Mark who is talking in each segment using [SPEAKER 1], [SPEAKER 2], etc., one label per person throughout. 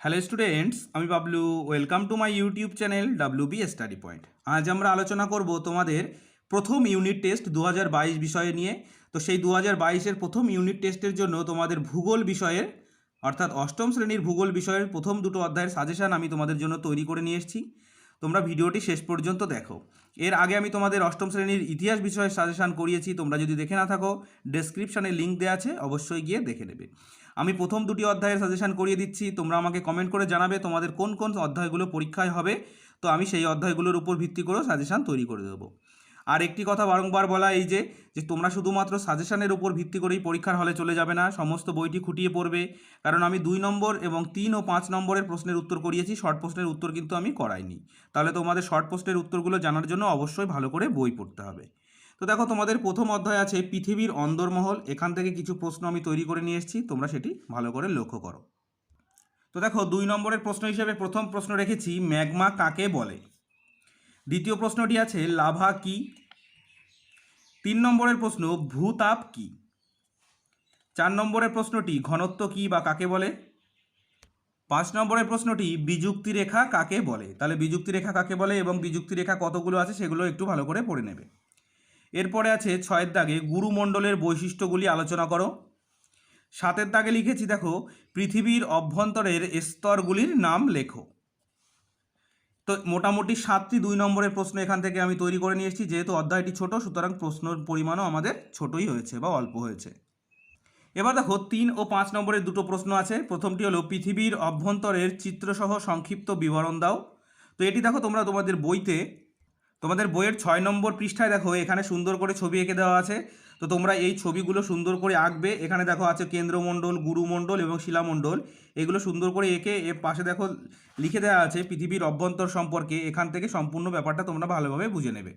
[SPEAKER 1] Hello students আমি Bablu. Welcome to my YouTube channel W B study point আজ আমরা আলোচনা করব তোমাদের প্রথম ইউনিট টেস্ট দু বিষয়ে নিয়ে। তো সেই দু হাজার প্রথম ইউনিট টেস্টের জন্য তোমাদের ভূগোল বিষয়ের, অর্থাৎ অষ্টম শ্রেণির ভূগোল বিষয়ের প্রথম দুটো অধ্যায়ের সাজেশান আমি তোমাদের জন্য তৈরি করে নিয়ে এসেছি। তোমরা ভিডিওটি শেষ পর্যন্ত দেখো। এর আগে আমি তোমাদের অষ্টম শ্রেণির ইতিহাস বিষয়ে সাজেশান করিয়েছি, তোমরা যদি দেখে না থাকো ডেসক্রিপশানে লিঙ্ক দেওয়া আছে, অবশ্যই গিয়ে দেখে নেবে। আমি প্রথম দুটি অধ্যায়ের সাজেশান করিয়ে দিচ্ছি, তোমরা আমাকে কমেন্ট করে জানাবে তোমাদের কোন কোন অধ্যায়গুলো পরীক্ষায় হবে, তো আমি সেই অধ্যায়গুলোর উপর ভিত্তি করেও সাজেশান তৈরি করে দেবো। আর একটি কথা বারংবার বলা এই যে যে তোমরা শুধুমাত্র সাজেশানের উপর ভিত্তি করেই পরীক্ষার হলে চলে যাবে না, সমস্ত বইটি খুঁটিয়ে পড়বে। কারণ আমি দুই নম্বর এবং তিন ও পাঁচ নম্বরের প্রশ্নের উত্তর করিয়েছি, শর্ট প্রশ্নের উত্তর কিন্তু আমি করাইনি। তাহলে তোমাদের শর্ট প্রশ্নের উত্তরগুলো জানার জন্য অবশ্যই ভালো করে বই পড়তে হবে। তো দেখো, তোমাদের প্রথম অধ্যায় আছে, পৃথিবীর অন্দরমহল। এখান থেকে কিছু প্রশ্ন আমি তৈরি করে নিয়ে এসেছি, তোমরা সেটি ভালো করে লক্ষ্য করো। তো দেখো, দুই নম্বরের প্রশ্ন হিসেবে প্রথম প্রশ্ন রেখেছি, ম্যাগমা কাকে বলে? দ্বিতীয় প্রশ্নটি আছে, লাভা কি? তিন নম্বরের প্রশ্ন, ভূতাপ কি? চার নম্বরের প্রশ্নটি, ঘনত্ব কি বা কাকে বলে? পাঁচ নম্বরের প্রশ্নটি বিযুক্তি রেখা কাকে বলে? তাহলে বিযুক্তি রেখা কাকে বলে এবং বিযুক্তি রেখা কতগুলো আছে সেগুলো একটু ভালো করে পড়ে নেবে। এরপরে আছে ছয়ের দাগে, গুরুমণ্ডলের বৈশিষ্ট্যগুলি আলোচনা করো। সাতের দাগে লিখেছি, দেখো, পৃথিবীর অভ্যন্তরের স্তরগুলির নাম লেখো। তো মোটামুটি সাতটি দুই নম্বরের প্রশ্ন এখান থেকে আমি তৈরি করে নিয়ে এসেছি। যেহেতু অধ্যায়টি ছোট, সুতরাং প্রশ্নের পরিমাণও আমাদের ছোটই হয়েছে বা অল্প হয়েছে। এবার দেখো, তিন ও পাঁচ নম্বরের দুটো প্রশ্ন আছে। প্রথমটি হলো, পৃথিবীর অভ্যন্তরের চিত্রসহ সংক্ষিপ্ত বিবরণ দাও। তো এটি দেখো, তোমরা তোমাদের বইতে, তোমাদের বইয়ের ছয় নম্বর পৃষ্ঠায় দেখো, এখানে সুন্দর করে ছবি এঁকে দেওয়া আছে। তো তোমরা এই ছবিগুলো সুন্দর করে আঁকবে। এখানে দেখো আছে কেন্দ্রমণ্ডল, গুরুমণ্ডল এবং শিলামণ্ডল। এগুলো সুন্দর করে এঁকে এর পাশে দেখো লিখে দেওয়া আছে পৃথিবীর অভ্যন্তর সম্পর্কে। এখান থেকে সম্পূর্ণ ব্যাপারটা তোমরা ভালোভাবে বুঝে নেবে।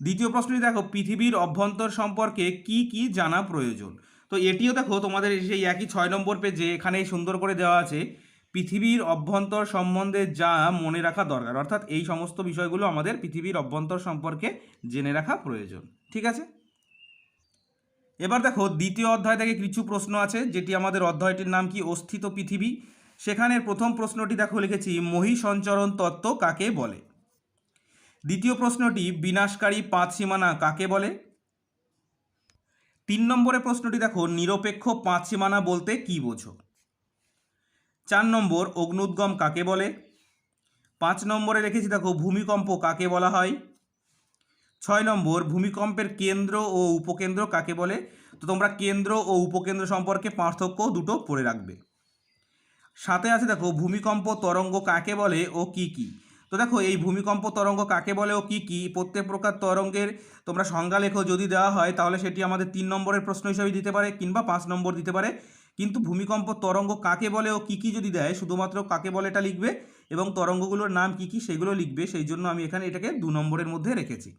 [SPEAKER 1] দ্বিতীয় প্রশ্নটি দেখো, পৃথিবীর অভ্যন্তর সম্পর্কে কি কি জানা প্রয়োজন? তো এটিও দেখো, তোমাদের সেই একই ছয় নম্বর পেজে এখানে সুন্দর করে দেওয়া আছে। পৃথিবীর অভ্যন্তর সম্বন্ধে যা মনে রাখা দরকার। অর্থাৎ এই সমস্ত বিষয়গুলো আমাদের পৃথিবীর অভ্যন্তর সম্পর্কে জেনে রাখা প্রয়োজন। ঠিক আছে? এবার দেখো দ্বিতীয় অধ্যায় থেকে কিছু প্রশ্ন আছে, যেটি আমাদের অধ্যায়টির নাম কি? অস্থিত পৃথিবী। সেখানের প্রথম প্রশ্নটি দেখো লিখেছি সঞ্চরণ তত্ত্ব কাকে বলে? দ্বিতীয় প্রশ্নটি, বিনাশকারী পাঁচ সীমানা কাকে বলে? তিন নম্বরের প্রশ্নটি দেখো, নিরপেক্ষ পাঁচ সীমানা বলতে কি বোঝো? চার নম্বর, অগ্নুদ্গম কাকে বলে? পাঁচ নম্বরে রেখেছি দেখো, ভূমিকম্প কাকে বলা হয়? ছয় নম্বর, ভূমিকম্পের কেন্দ্র ও উপকেন্দ্র কাকে বলে? তো তোমরা কেন্দ্র ও উপকেন্দ্র সম্পর্কে পার্থক্য দুটো পড়ে রাখবে। সাথে আছে দেখো, ভূমিকম্প তরঙ্গ কাকে বলে ও কি কি? তো দেখো, এই ভূমিকম্প তরঙ্গ কাকে বলে ও কি কি? প্রত্যেক প্রকার তরঙ্গের তোমরা সংজ্ঞা লেখো, যদি দেওয়া হয় তাহলে সেটি আমাদের তিন নম্বরের প্রশ্ন হিসেবে দিতে পারে কিংবা পাঁচ নম্বর দিতে পারে। কিন্তু ভূমিকম্প তরঙ্গ কাকে বলে ও কী কী যদি দেয়, শুধুমাত্র কাকে বলে এটা লিখবে এবং তরঙ্গগুলোর নাম কী কী সেগুলো লিখবে, সেই জন্য আমি এখানে এটাকে দু নম্বরের মধ্যে রেখেছি।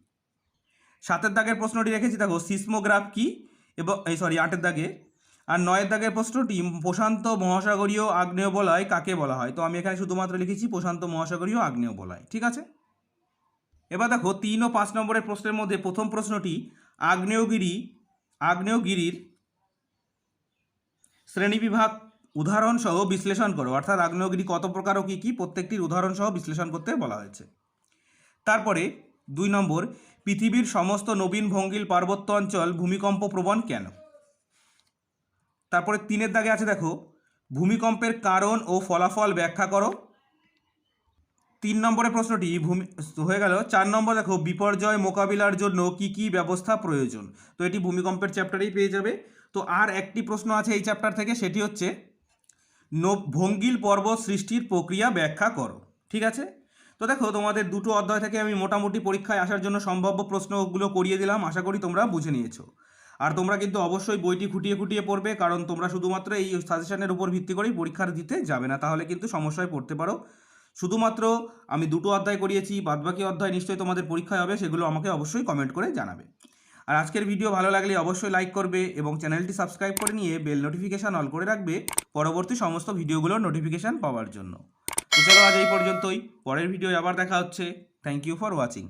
[SPEAKER 1] সাতের দাগের প্রশ্নটি রেখেছি, দেখো, সিসমোগ্রাফ কি? এবং, এই সরি আটের দাগে। আর নয়ের দাগের প্রশ্নটি, প্রশান্ত মহাসাগরীয় আগ্নেয় বলয় কাকে বলা হয়? তো আমি এখানে শুধুমাত্র লিখেছি, প্রশান্ত মহাসাগরীয় আগ্নেয় বলয় ঠিক আছে? এবার দেখো, তিন ও পাঁচ নম্বরের প্রশ্নের মধ্যে প্রথম প্রশ্নটি, আগ্নেয়গিরি, আগ্নেয়গিরির শ্রেণীবিভাগ উদাহরণ সহ বিশ্লেষণ করো। অর্থাৎ আগ্নেয়গিরি কত প্রকার ও কী কী, প্রত্যেকটির উদাহরণ সহ বিশ্লেষণ করতে বলা হয়েছে। তারপরে, দুই নম্বর পৃথিবীর সমস্ত নবীন ভঙ্গিল পার্বত্য অঞ্চল ভূমিকম্প প্রবণ কেন? তারপরে তিনের দাগে আছে দেখো, ভূমিকম্পের কারণ ও ফলাফল ব্যাখ্যা করো। তিন নম্বরের প্রশ্নটি ভূমি হয়ে গেল। চার নম্বর দেখো, বিপর্যয় মোকাবিলার জন্য কি কি ব্যবস্থা প্রয়োজন? তো এটি ভূমিকম্পের চ্যাপ্টারেই পেয়ে যাবে। তো আর একটি প্রশ্ন আছে এই চ্যাপ্টার থেকে, সেটি হচ্ছে ভঙ্গিল পর্বত সৃষ্টির প্রক্রিয়া ব্যাখ্যা করো। ঠিক আছে? তো দেখো, তোমাদের দুটো অধ্যায় থেকে আমি মোটামুটি পরীক্ষায় আসার জন্য সম্ভাব্য প্রশ্নগুলো করিয়ে দিলাম। আশা করি তোমরা বুঝে নিয়েছো। আর তোমরা কিন্তু অবশ্যই বইটি খুঁটিয়ে খুঁটিয়ে পড়বে, কারণ তোমরা শুধুমাত্র এই সাজেশনের উপর ভিত্তি করেই পরীক্ষার দিতে যাবে না। তাহলে কিন্তু সমস্যায় পড়তে পারো। শুধুমাত্র আমি দুটো অধ্যায় করিয়েছি, বাদবাকি অধ্যায় নিশ্চয়ই তোমাদের পরীক্ষায় হবে, সেগুলো আমাকে অবশ্যই কমেন্ট করে জানাবে। আর আজকের ভিডিও ভালো লাগলে অবশ্যই লাইক করবে এবং চ্যানেলটি সাবস্ক্রাইব করে নিয়ে বেল নোটিফিকেশান অল করে রাখবে পরবর্তী সমস্ত ভিডিওগুলোর নোটিফিকেশান পাওয়ার জন্য। তো চলো আজ এই পর্যন্তই। পরের ভিডিও আবার দেখা হচ্ছে। Thank you for watching